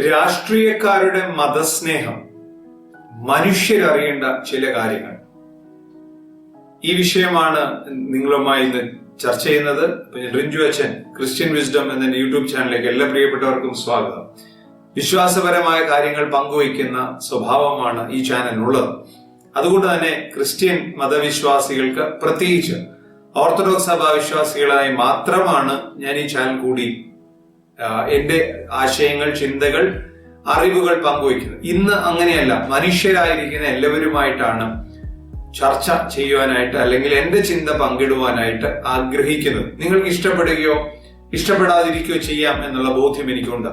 രാഷ്ട്രീയക്കാരുടെ മതസ്നേഹം മനുഷ്യരറിയേണ്ട ചില കാര്യങ്ങൾ. ഈ വിഷയമാണ് നിങ്ങളുമായി ഇന്ന് ചർച്ച ചെയ്യുന്നത്. റിഞ്ചു അച്ഛൻ ക്രിസ്ത്യൻ വിസ്ഡം എന്ന യൂട്യൂബ് ചാനലിലേക്ക് എല്ലാ പ്രിയപ്പെട്ടവർക്കും സ്വാഗതം. വിശ്വാസപരമായ കാര്യങ്ങൾ പങ്കുവയ്ക്കുന്ന സ്വഭാവമാണ് ഈ ചാനലിനുള്ളത്. അതുകൊണ്ട് തന്നെ ക്രിസ്ത്യൻ മതവിശ്വാസികൾക്ക് പ്രത്യേകിച്ച് ഓർത്തഡോക്സ് സഭാ വിശ്വാസികളായി മാത്രമാണ് ഞാൻ ഈ ചാനൽ കൂടി എന്റെ ആശയങ്ങൾ ചിന്തകൾ അറിവുകൾ പങ്കുവയ്ക്കുന്നത്. ഇന്ന് അങ്ങനെയല്ല. മനുഷ്യരായിരിക്കുന്ന എല്ലാവരുമായിട്ടാണ് ചർച്ച ചെയ്യുവാനായിട്ട് അല്ലെങ്കിൽ എന്റെ ചിന്ത പങ്കിടുവാനായിട്ട് ആഗ്രഹിക്കുന്നത്. നിങ്ങൾക്ക് ഇഷ്ടപ്പെടുകയോ ഇഷ്ടപ്പെടാതിരിക്കുകയോ ചെയ്യാം എന്നുള്ള ബോധ്യം എനിക്കുണ്ട്.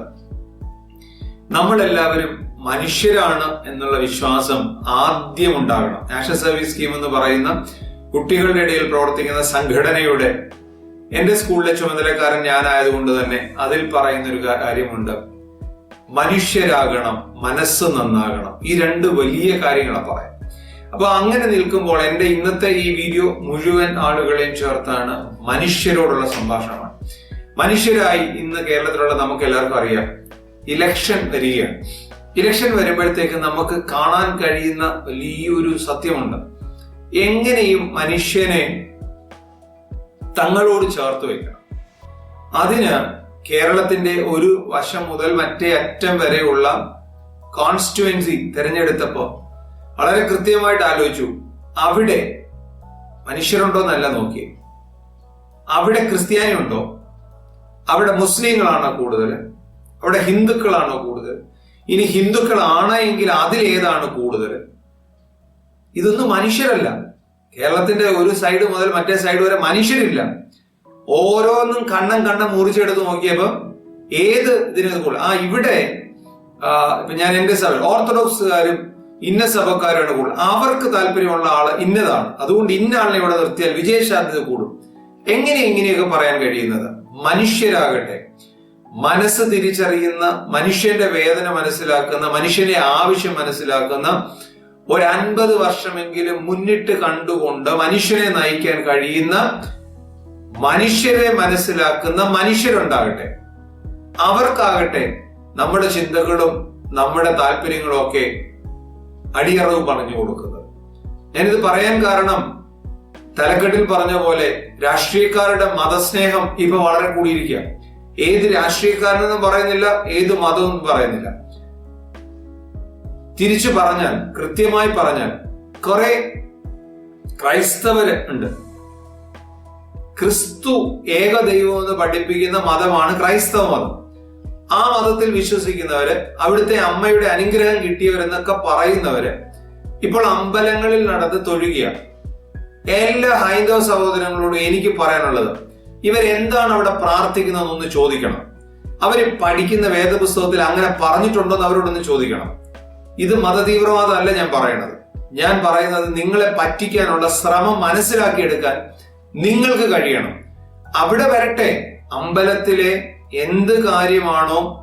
നമ്മളെല്ലാവരും മനുഷ്യരാണ് എന്നുള്ള വിശ്വാസം ആദ്യം ഉണ്ടാകണം. നാഷണൽ സർവീസ് സ്കീം എന്ന് പറയുന്ന കുട്ടികളുടെ ഇടയിൽ പ്രവർത്തിക്കുന്ന സംഘടനയുടെ എന്റെ സ്കൂളിലെ ചുമതലക്കാരൻ ഞാനായതുകൊണ്ട് തന്നെ അതിൽ പറയുന്ന ഒരു കാര്യമുണ്ട്. മനുഷ്യരാകണം മനസ്സ് നന്നാകണം. ഈ രണ്ട് വലിയ കാര്യങ്ങളാണ് പറയാം. അപ്പൊ അങ്ങനെ നിൽക്കുമ്പോൾ എന്റെ ഇന്നത്തെ ഈ വീഡിയോ മുഴുവൻ ആളുകളെയും ചേർത്താണ് മനുഷ്യരോടുള്ള സംഭാഷണമാണ്. മനുഷ്യരായി ഇന്ന് കേരളത്തിലുള്ള നമുക്ക് എല്ലാവർക്കും അറിയാം ഇലക്ഷൻ വരികയാണ്. ഇലക്ഷൻ വരുമ്പോഴത്തേക്ക് നമുക്ക് കാണാൻ കഴിയുന്ന വലിയൊരു സത്യമുണ്ട്. എങ്ങനെയും മനുഷ്യനെ തങ്ങളോട് ചേർത്ത് വെക്കണം. അതിന് കേരളത്തിന്റെ ഒരു വശം മുതൽ മറ്റേ അറ്റം വരെയുള്ള കോൺസ്റ്റിറ്റുവൻസി തിരഞ്ഞെടുത്തപ്പോ വളരെ കൃത്യമായിട്ട് ആലോചിച്ചു. അവിടെ മനുഷ്യരുണ്ടോ എന്നല്ല നോക്കി അവിടെ ക്രിസ്ത്യാനി ഉണ്ടോ? അവിടെ മുസ്ലിങ്ങളാണോ കൂടുതൽ? അവിടെ ഹിന്ദുക്കളാണോ കൂടുതൽ? ഇനി ഹിന്ദുക്കളാണ് എങ്കിൽ അതിലേതാണ് കൂടുതൽ? ഇതൊന്നും മനുഷ്യരല്ല. കേരളത്തിന്റെ ഒരു സൈഡ് മുതൽ മറ്റേ സൈഡ് വരെ മനുഷ്യരില്ല. ഓരോന്നും കണ്ണം കണ്ണം മുറിച്ചെടുത്ത് നോക്കിയപ്പോ ഏത് ഇതിന് കൂടുതൽ. ആ ഇവിടെ ഞാൻ എന്റെ സഭ ഓർത്തഡോക്സുകാരും ഇന്ന സഭക്കാരാണ് കൂടുതൽ. അവർക്ക് താല്പര്യമുള്ള ആൾ ഇന്നതാണ്. അതുകൊണ്ട് ഇന്ന ആളിനെ ഇവിടെ നിർത്തിയാൽ വിജയശാന്യത കൂടും. എങ്ങനെ ഇങ്ങനെയൊക്കെ പറയാൻ കഴിയുന്നത്? മനുഷ്യരാകട്ടെ. മനസ്സ് തിരിച്ചറിയുന്ന മനുഷ്യന്റെ വേദന മനസ്സിലാക്കുന്ന മനുഷ്യന്റെ ആവശ്യം മനസ്സിലാക്കുന്ന ഒരു അൻപത് വർഷമെങ്കിലും മുന്നിട്ട് കണ്ടുകൊണ്ട് മനുഷ്യനെ നയിക്കാൻ കഴിയുന്ന മനുഷ്യരെ മനസ്സിലാക്കുന്ന മനുഷ്യരുണ്ടാകട്ടെ. അവർക്കാകട്ടെ നമ്മുടെ ചിന്തകളും നമ്മുടെ താല്പര്യങ്ങളും ഒക്കെ അടിയറവ് പറഞ്ഞു കൊടുക്കുന്നത്. ഞാനിത് പറയാൻ കാരണം തലക്കെട്ടിൽ പറഞ്ഞ പോലെ രാഷ്ട്രീയക്കാരുടെ മതസ്നേഹം ഇപ്പൊ വളരെ കൂടിയിരിക്കുക ഏത് രാഷ്ട്രീയക്കാരനെന്നും പറയുന്നില്ല ഏത് മതവും പറയുന്നില്ല. തിരിച്ചു പറഞ്ഞാൽ കൃത്യമായി പറഞ്ഞാൽ കുറെ ക്രൈസ്തവര് ഉണ്ട്. ക്രിസ്തു ഏക ദൈവം എന്ന് പഠിപ്പിക്കുന്ന മതമാണ് ക്രൈസ്തവ മതം. ആ മതത്തിൽ വിശ്വസിക്കുന്നവര് അവിടുത്തെ അമ്മയുടെ അനുഗ്രഹം കിട്ടിയവരെന്നൊക്കെ പറയുന്നവര് ഇപ്പോൾ അമ്പലങ്ങളിൽ നടന്ന് തൊഴുകയാണ്. എല്ലാ ഹൈന്ദവ സഹോദരങ്ങളോടും എനിക്ക് പറയാനുള്ളത് ഇവരെന്താണ് അവിടെ പ്രാർത്ഥിക്കുന്നതെന്നൊന്ന് ചോദിക്കണം. അവർ പഠിക്കുന്ന വേദപുസ്തകത്തിൽ അങ്ങനെ പറഞ്ഞിട്ടുണ്ടോ എന്ന് അവരോടൊന്ന് ചോദിക്കണം. ഇത് മതതീവ്രവാദമല്ല ഞാൻ പറയുന്നത്. ഞാൻ പറയുന്നത് നിങ്ങളെ പറ്റിക്കാനുള്ള ശ്രമം മനസ്സിലാക്കിയെടുക്കാൻ നിങ്ങൾക്ക് കഴിയണം. അവിടെ വരട്ടെ. അമ്പലത്തിലെ എന്ത് കാര്യമാണോ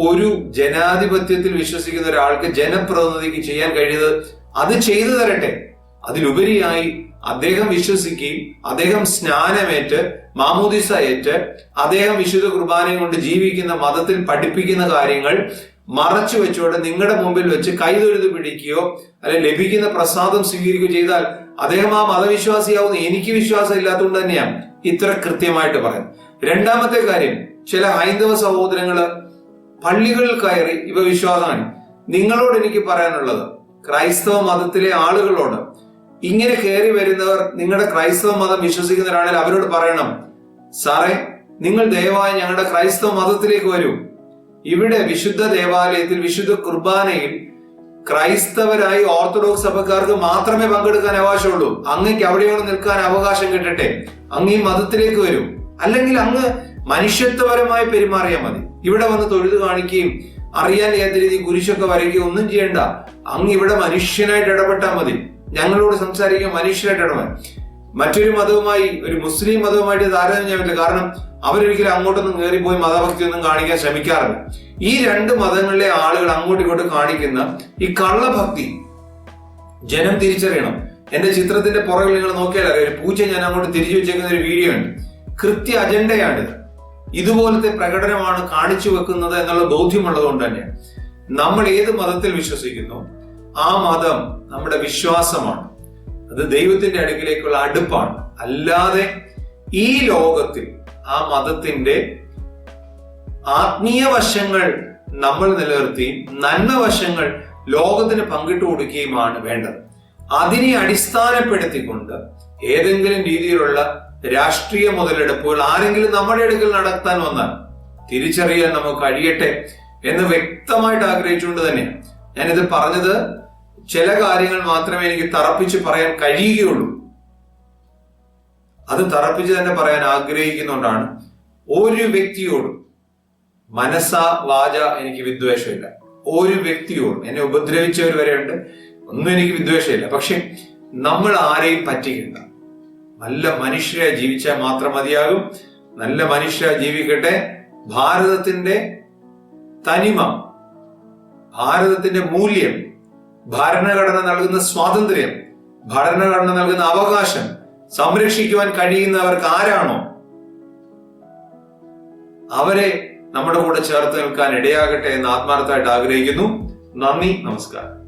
ഒരു ജനാധിപത്യത്തിൽ വിശ്വസിക്കുന്ന ഒരാൾക്ക് ജനപ്രതിനിധിക്ക് ചെയ്യാൻ കഴിയുന്നത് അത് ചെയ്തു തരട്ടെ. അതിലുപരിയായി അദ്ദേഹം വിശ്വസിക്കുകയും അദ്ദേഹം സ്നാനമേറ്റ് മാമോദിസ ഏറ്റ് അദ്ദേഹം വിശുദ്ധ കുർബാനയും കൊണ്ട് ജീവിക്കുന്ന മതത്തിൽ പഠിപ്പിക്കുന്ന കാര്യങ്ങൾ മറച്ചു വെച്ചുകൊണ്ട് നിങ്ങളുടെ മുമ്പിൽ വെച്ച് കൈതൊഴുത് പിടിക്കുകയോ അല്ലെ ലഭിക്കുന്ന പ്രസാദം സ്വീകരിക്കുകയോ ചെയ്താൽ അദ്ദേഹം ആ മതവിശ്വാസിയാവുന്ന എനിക്ക് വിശ്വാസം ഇല്ലാത്തതുകൊണ്ട് തന്നെയാണ് ഇത്ര കൃത്യമായിട്ട് പറയുന്നത്. രണ്ടാമത്തെ കാര്യം ചില ഹൈന്ദവ സഹോദരങ്ങൾ പള്ളികളിൽ കയറി ഇവ വിശ്വാസമാണ്. നിങ്ങളോട് എനിക്ക് പറയാനുള്ളത് ക്രൈസ്തവ മതത്തിലെ ആളുകളോട് ഇങ്ങനെ കയറി വരുന്നവർ നിങ്ങളുടെ ക്രൈസ്തവ മതം വിശ്വസിക്കുന്നവരാണെങ്കിൽ അവരോട് പറയണം സാറേ നിങ്ങൾ ദയവായി ഞങ്ങളുടെ ക്രൈസ്തവ മതത്തിലേക്ക് വരൂ. ഇവിടെ വിശുദ്ധ ദേവാലയത്തിൽ വിശുദ്ധ കുർബാനയിൽ ക്രൈസ്തവരായി ഓർത്തഡോക്സ് സഭക്കാർക്ക് മാത്രമേ പങ്കെടുക്കാൻ അവകാശമുള്ളൂ. അങ്ങേക്ക് അവിടെയോട് നിൽക്കാൻ അവകാശം കിട്ടട്ടെ. അങ്ങ് ഈ മതത്തിലേക്ക് വരും. അല്ലെങ്കിൽ അങ്ങ് മനുഷ്യത്വപരമായി പെരുമാറിയാൽ മതി. ഇവിടെ വന്ന് തൊഴുത് കാണിക്കുകയും അറിയാൻ ഏത് രീതി കുരിശൊക്കെ വരയ്ക്കുകയും ഒന്നും ചെയ്യണ്ട. അങ്ങ് ഇവിടെ മനുഷ്യനായിട്ട് ഇടപെട്ടാൽ മതി. ഞങ്ങളോട് സംസാരിക്കുക മനുഷ്യനായിട്ട് ഇടപെടാൻ. മറ്റൊരു മതവുമായി ഒരു മുസ്ലിം മതവുമായിട്ട് താരതമ്യം ചെയ്യാൻ പറ്റില്ല. കാരണം അവരൊരിക്കലും അങ്ങോട്ടൊന്നും കയറിപ്പോയി മതഭക്തി ഒന്നും കാണിക്കാൻ ശ്രമിക്കാറില്ല. ഈ രണ്ട് മതങ്ങളിലെ ആളുകൾ അങ്ങോട്ടും ഇങ്ങോട്ടും കാണിക്കുന്ന ഈ കള്ളഭക്തി ജനം തിരിച്ചറിയണം. എന്റെ ചിത്രത്തിന്റെ പുറകിൽ നിങ്ങൾ നോക്കിയാൽ അറിയാം ഒരു പൂച്ച ഞാൻ അങ്ങോട്ട് തിരിച്ചു വെച്ചേക്കുന്ന ഒരു വീഡിയോ ഉണ്ട്. കൃത്യ അജണ്ടയാണ്. ഇതുപോലത്തെ പ്രകടനമാണ് കാണിച്ചു വെക്കുന്നത് എന്നുള്ള ബോധ്യമുള്ളത് കൊണ്ട് തന്നെ നമ്മൾ ഏത് മതത്തിൽ വിശ്വസിക്കുന്നു ആ മതം നമ്മുടെ വിശ്വാസമാണ്. അത് ദൈവത്തിന്റെ അടുക്കിലേക്കുള്ള അടുപ്പാണ്. അല്ലാതെ ഈ ലോകത്തിൽ ആ മതത്തിന്റെ ആത്മീയ വശങ്ങൾ നമ്മൾ നിലനിർത്തുകയും നന്മ വശങ്ങൾ ലോകത്തിന് പങ്കിട്ടു കൊടുക്കുകയുമാണ് വേണ്ടത്. അതിനെ അടിസ്ഥാനപ്പെടുത്തിക്കൊണ്ട് ഏതെങ്കിലും രീതിയിലുള്ള രാഷ്ട്രീയ മുതലെടുപ്പുകൾ ആരെങ്കിലും നമ്മുടെ അടുക്കൽ നടത്താൻ വന്നാൽ തിരിച്ചറിയാൻ നമുക്ക് കഴിയട്ടെ എന്ന് വ്യക്തമായിട്ട് ആഗ്രഹിച്ചുകൊണ്ട് തന്നെ ഞാനിത് പറഞ്ഞത് ചില കാര്യങ്ങൾ മാത്രമേ എനിക്ക് തറപ്പിച്ച് പറയാൻ കഴിയുകയുള്ളൂ. അത് തറപ്പിച്ച് തന്നെ പറയാൻ ആഗ്രഹിക്കുന്നുകൊണ്ടാണ് ഒരു വ്യക്തിയോടും മനസ്സ വാച എനിക്ക് വിദ്വേഷമില്ല. ഒരു വ്യക്തിയോടും. എന്നെ ഉപദ്രവിച്ചവർ വരെ ഉണ്ട് ഒന്നും എനിക്ക് വിദ്വേഷമില്ല. പക്ഷെ നമ്മൾ ആരെയും പറ്റിക്കണ്ട. നല്ല മനുഷ്യരെ ജീവിച്ചാൽ മാത്രം മതിയാകും. നല്ല മനുഷ്യരെ ജീവിക്കട്ടെ. ഭാരതത്തിന്റെ തനിമ ഭാരതത്തിന്റെ മൂല്യം ഭരണഘടന നൽകുന്ന സ്വാതന്ത്ര്യം ഭരണഘടന നൽകുന്ന അവകാശം സംരക്ഷിക്കുവാൻ കഴിയുന്നവർക്ക് ആരാണോ? അവരെ നമ്മുടെ കൂടെ ചേർത്ത് നിൽക്കാൻ ഇടയാകട്ടെ എന്ന് ആത്മാർത്ഥമായിട്ട് ആഗ്രഹിക്കുന്നു. നന്ദി നമസ്കാരം.